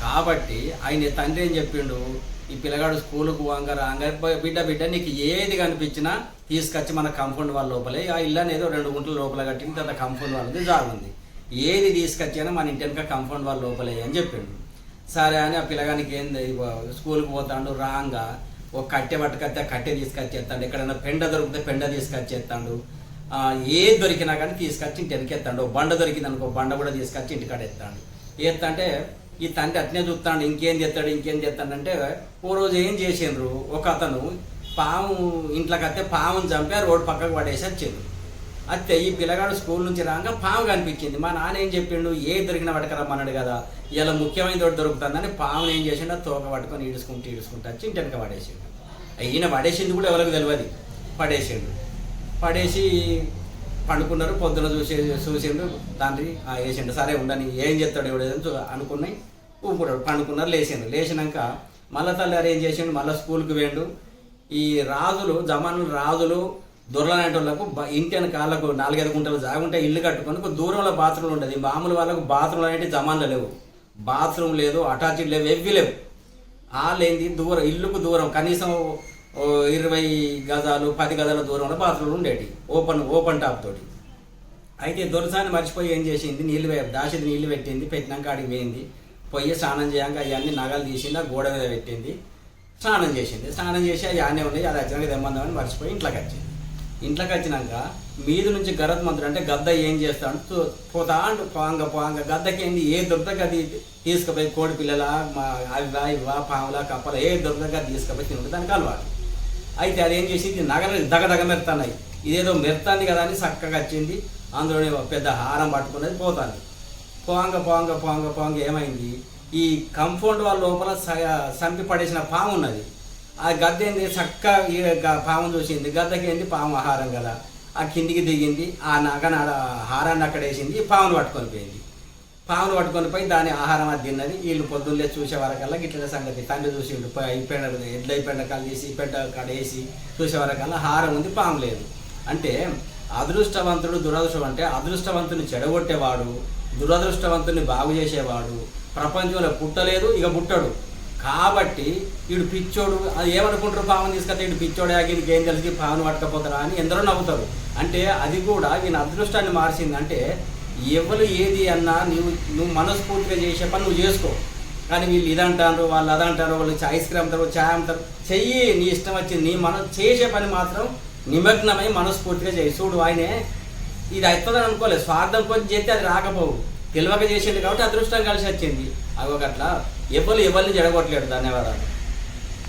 కాబట్టి ఆయన తండ్రి ఏం చెప్పిండు? ఈ పిల్లగాడు స్కూల్కు పోంగా రాంగా బిడ్డ బిడ్డ నీకు ఏది కనిపించినా తీసుకొచ్చి మన కంపౌండ్ వాళ్ళ లోపలే. ఆ ఇల్లు ఏదో రెండు గుంటల లోపల కట్టింది తర్వాత కంపౌండ్ వాళ్ళది జాగుంది. ఏది తీసుకొచ్చినా మన ఇంటి వెనక కంపౌండ్ వాళ్ళ లోపలే అని చెప్పిండు. సరే అని ఆ పిల్లగానికి ఏంది? స్కూల్కి పోతాడు రాంగా ఒక కట్టె పట్టుకొస్తే ఆ కట్టె తీసుకొచ్చేస్తాడు. ఎక్కడైనా పెండ దొరికితే పెండ తీసుకొచ్చేస్తాడు. ఆ, ఏది దొరికినా కానీ తీసుకొచ్చి ఇంటి వెనకెత్తాడు ఓ బండ దొరికింది అనుకో బండ కూడా తీసుకొచ్చి ఇంటికాడ ఎత్తాడు. ఎత్తంటే ఈ తండ్రి అట్నే చూస్తాడు ఇంకేం చేస్తాడు ఇంకేం చేస్తాడంటే ఓ రోజు ఏం చేసిండ్రు? ఒక అతను పాము ఇంట్లోకి వస్తే పాముని చంపి రోడ్డు పక్కకు పడేసి వచ్చిండు అయితే ఈ పిల్లగాడు స్కూల్ నుంచి రాగా పాము కనిపించింది. మా నాన్న ఏం చెప్పిండు? ఏ దొరికిన పట్టుకరమ్మన్నాడు కదా. ఇలా ముఖ్యమైన తోటి దొరుకుతుందని పాముని ఏం చేసిండు? తోక పట్టుకొని ఈడుచుకుంటూ ఈడుచుకుంటూ వచ్చి ఇంటి వెనక పడేసిండు. ఈయన పడేసింది కూడా ఎవరికి తెలియదు పడేసిండు. పడేసి పండుకున్నారు. పొద్దున చూసి చూసిండు తండ్రి వేసిండు సరే ఉండని ఏం చేస్తాడు ఎవడేదని అనుకున్నాయి. ఊపుకున్నాడు. పండుకున్నారు లేచిండు లేచినాక మళ్ళా తల్లి ఏం చేసిండు? మళ్ళీ స్కూల్కి వేయండు ఈ రాజులు జమాను రాజులు దొరలనేటోళ్ళకు బ- ఇంటి కాళ్ళకు నాలుగైదు గుంటలు జాగుంటే ఇల్లు కట్టుకొని దూరంలో బాత్రూమ్లు ఉండదు. ఈ మామూలు వాళ్ళకు బాత్రూమ్ అనేవి జమాన్లు లేవు. బాత్రూమ్ లేదు అటాచ్డ్ లేవు ఎవ్వి లేవు. వాళ్ళేంది దూరం ఇల్లుకు దూరం. కనీసం ఇరవై గజాలు పది గజాల దూరంలో బాత్రూమ్లు ఉండేటి. ఓపెన్ ఓపెన్ టాప్ తోటి. అయితే దొరసాన్ని మర్చిపోయి ఏం చేసింది? నీళ్ళు దాసిది నీళ్ళు నీళ్ళు పెట్టింది పెట్టినాక ఆడికి పోయింది. పొయ్యి స్నానం చేయాక అవన్నీ నగలు తీసింది ఆ గోడ మీద పెట్టింది. స్నానం చేసింది. స్నానం చేసి అవి ఆనే ఉన్నాయి అది వచ్చినాక తెమ్మందామని మర్చిపోయి ఇంట్లోకి వచ్చింది. ఇంట్లోకి వచ్చినాక మీది నుంచి గరత్ మంత్రుడు అంటే గద్ద ఏం చేస్తాడు? పోతా అంటూ పోంగ పోంగ గద్దకి ఏంది? ఏ దొరికితే అది తీసుకుపోయి కోడి పిల్లల మా అవివా ఇవా పాముల కప్పల ఏ దొరికితే అది తీసుకుపోయి తినడం దానికి అలవాటు. అయితే అదేం చేసింది? నగర దగ దగ మెరుతున్నాయి. ఇదేదో మెరుతుంది కదా అని చక్కగా వచ్చింది. అందులోనే ఒక పెద్ద హారం పట్టుకున్నది పోతాను పోంగ పోంగ పోంగ పోంగ ఏమైంది? ఈ కంపౌండ్ వాళ్ళ లోపల స- సంపి పడేసిన పాము ఉన్నది. ఆ గద్ద ఏంది? చక్క పాము చూసింది. గద్దకి ఏంది? పాము ఆహారం కదా. ఆ కిందికి దిగింది. ఆ నగన హారాన్ని అక్కడ వేసింది. పామును పట్టుకొని పోయింది. పాములు పట్టుకొని పోయి దాని ఆహారం అది తిన్నది. వీళ్ళు పొద్దున్నే చూసే వరకల్లా గిట్ల సంగతి. తండ్రి చూసి ఈ పెండ ఎడ్ల పెండ కాలు తీసి కడేసి పెండ కాడ వేసి చూసే వరకల్లా హారం ఉంది పాము లేదు. అంటే అదృష్టవంతుడు దురదృష్టం అంటే అదృష్టవంతుని చెడగొట్టేవాడు దురదృష్టవంతుని బాగు చేసేవాడు ప్రపంచంలో పుట్టలేదు ఇక పుట్టడు. కాబట్టి వీడు పిచ్చోడు. అది ఏమనుకుంటారు పావును తీసుకొస్తే వీడు పిచ్చోడే వీడికి ఏం తెలిసి పావును పట్టకపోతారా అని ఎందరో నవ్వుతారు. అంటే అది కూడా ఈయన అదృష్టాన్ని మార్చింది అంటే ఎవరు ఏది అన్నా నువ్వు నువ్వు మనస్ఫూర్తిగా చేసే పని నువ్వు చేసుకో. కానీ వీళ్ళు ఇదంటారు వాళ్ళు అదంటారు వాళ్ళు ఐస్ క్రీమ్ అంటారు చాయ్ అంటారు. చెయ్యి నీ ఇష్టం వచ్చింది నీ మనం చేసే పని మాత్రం నిమగ్నమై మనస్ఫూర్తిగా చేయి. చూడు ఆయనే ఇది అవుతుందని అనుకోలేదు. స్వార్థం కొంచెం చేస్తే అది రాకపోవు. తెలియక చేసిండు కాబట్టి అదృష్టం కలిసి వచ్చింది. అవి ఒకట్లా ఎవరు ఎవరిని జడగొట్టలేడు ధన్యవాదాలు.